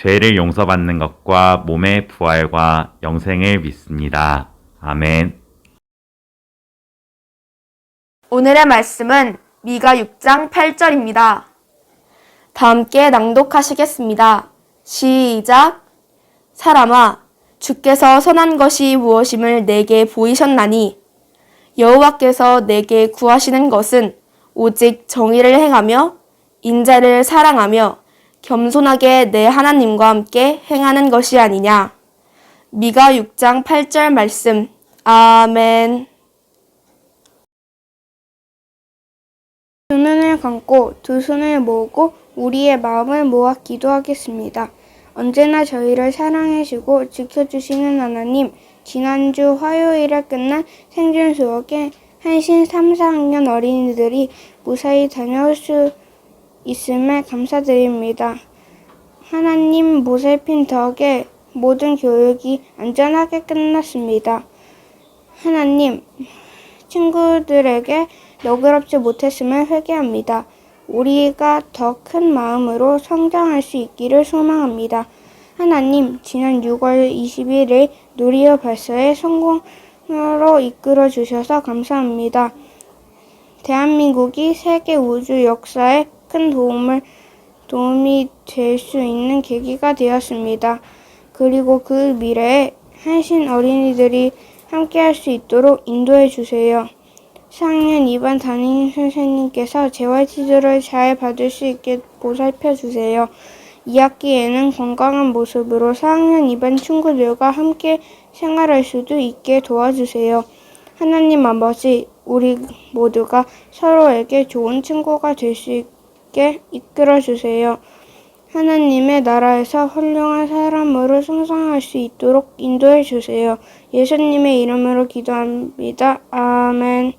죄를 용서받는 것과 몸의 부활과 영생을 믿습니다. 아멘. 오늘의 말씀은 미가 6장 8절입니다. 다 함께 낭독하시겠습니다. 시작. 사람아, 주께서 선한 것이 무엇임을 내게 보이셨나니 여호와께서 내게 구하시는 것은 오직 정의를 행하며 인자를 사랑하며 겸손하게 내 하나님과 함께 행하는 것이 아니냐. 미가 6장 8절 말씀. 아멘. 두 눈을 감고 두 손을 모으고 우리의 마음을 모아 기도하겠습니다. 언제나 저희를 사랑해주고 지켜주시는 하나님, 지난주 화요일에 끝난 생존 수업에 한신 3, 4학년 어린이들이 무사히 다녀올 수 있음에 감사드립니다. 하나님 보살핀 덕에 모든 교육이 안전하게 끝났습니다. 하나님, 친구들에게 너그럽지 못했음을 회개합니다. 우리가 더 큰 마음으로 성장할 수 있기를 소망합니다. 하나님, 지난 6월 21일 누리어 발사의 성공으로 이끌어 주셔서 감사합니다. 대한민국이 세계 우주 역사에 큰 도움을 도움이 될 수 있는 계기가 되었습니다. 그리고 그 미래에 한신 어린이들이 함께할 수 있도록 인도해 주세요. 4학년 2반 담임 선생님께서 재활 치료를 잘 받을 수 있게 보살펴 주세요. 2학기에는 건강한 모습으로 4학년 2반 친구들과 함께 생활할 수도 있게 도와주세요. 하나님 아버지, 우리 모두가 서로에게 좋은 친구가 될 수 있게 이끌어 주세요. 하나님의 나라에서 훌륭한 사람으로 성장할 수 있도록 인도해 주세요. 예수님의 이름으로 기도합니다. 아멘.